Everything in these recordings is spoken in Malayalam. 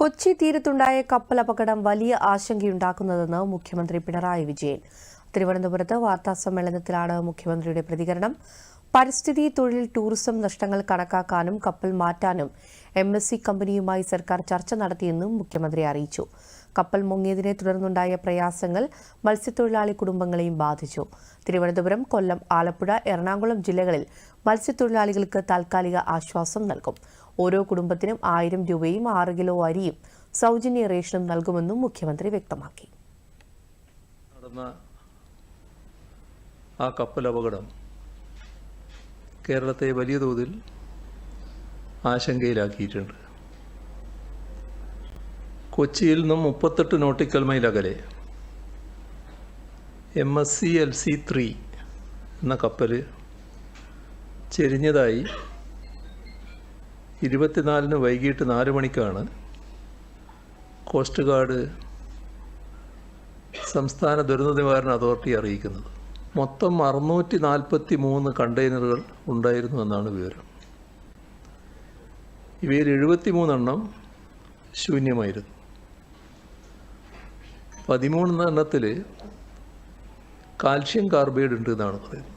കൊച്ചി തീരത്തുണ്ടായ കപ്പൽ അപകടം വലിയ ആശങ്കയുണ്ടാക്കുന്നതെന്ന് മുഖ്യമന്ത്രി പിണറായി വിജയൻ. തിരുവനന്തപുരത്ത് വാർത്താ സമ്മേളനത്തിലാണ് മുഖ്യമന്ത്രിയുടെ പ്രതികരണം. പരിസ്ഥിതി തൊഴിൽ ടൂറിസം നഷ്ടങ്ങൾ കണക്കാക്കാനും കപ്പൽ മാറ്റാനും എം എസ് സി കമ്പനിയുമായി സർക്കാർ ചർച്ച നടത്തിയെന്നും മുഖ്യമന്ത്രി അറിയിച്ചു. കപ്പൽ മുങ്ങിയതിനെ തുടർന്നുണ്ടായ പ്രയാസങ്ങൾ മത്സ്യത്തൊഴിലാളി കുടുംബങ്ങളെയും ബാധിച്ചു. തിരുവനന്തപുരം കൊല്ലം ആലപ്പുഴ എറണാകുളം ജില്ലകളിൽ മത്സ്യത്തൊഴിലാളികൾക്ക് താൽക്കാലിക ആശ്വാസം നൽകും. ഓരോ കുടുംബത്തിനും ആയിരം രൂപയും ആറ് കിലോ അരിയും സൗജന്യ റേഷനും നൽകുമെന്നും മുഖ്യമന്ത്രി വ്യക്തമാക്കി. നടന്ന ആ കപ്പൽ അപകടം കേരളത്തെ വലിയ തോതിൽ ആശങ്കയിലാക്കിയിട്ടുണ്ട്. കൊച്ചിയിൽ നിന്നും മുപ്പത്തെട്ട് നോട്ടിക്കൽ മൈൽ അകലെ M S C L C three എന്ന കപ്പൽ ചെരിഞ്ഞതായി ഇരുപത്തിനാലിന് വൈകിട്ട് നാല് മണിക്കാണ് കോസ്റ്റ് ഗാർഡ് സംസ്ഥാന ദുരന്ത നിവാരണ അതോറിറ്റി അറിയിക്കുന്നത്. മൊത്തം അറുന്നൂറ്റി നാൽപ്പത്തി മൂന്ന് കണ്ടെയ്നറുകൾ ഉണ്ടായിരുന്നു എന്നാണ് വിവരം. ഇവയിൽ എഴുപത്തി മൂന്നെണ്ണം ശൂന്യമായിരുന്നു. പതിമൂന്നെണ്ണത്തിൽ കാൽഷ്യം കാർബൈഡ് ഉണ്ട് എന്നാണ് പറയുന്നത്.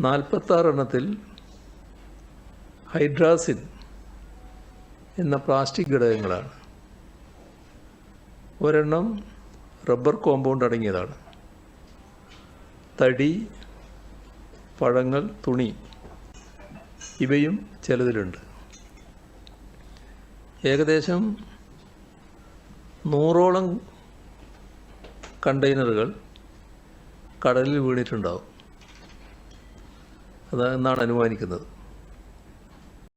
നാൽപ്പത്താറ് എണ്ണത്തിൽ ഹൈഡ്രാസിൻ എന്ന പ്ലാസ്റ്റിക് ഘടകങ്ങളാണ്. ഒരെണ്ണം റബ്ബർ കോമ്പൗണ്ട് അടങ്ങിയതാണ്. തടി പഴങ്ങൾ തുണി ഇവയും ചിലതിലുണ്ട്. ഏകദേശം നൂറോളം കണ്ടെയ്നറുകൾ കടലിൽ വീണിട്ടുണ്ടാവും. അതെന്നാണ് അനുമാനിക്കുന്നത്.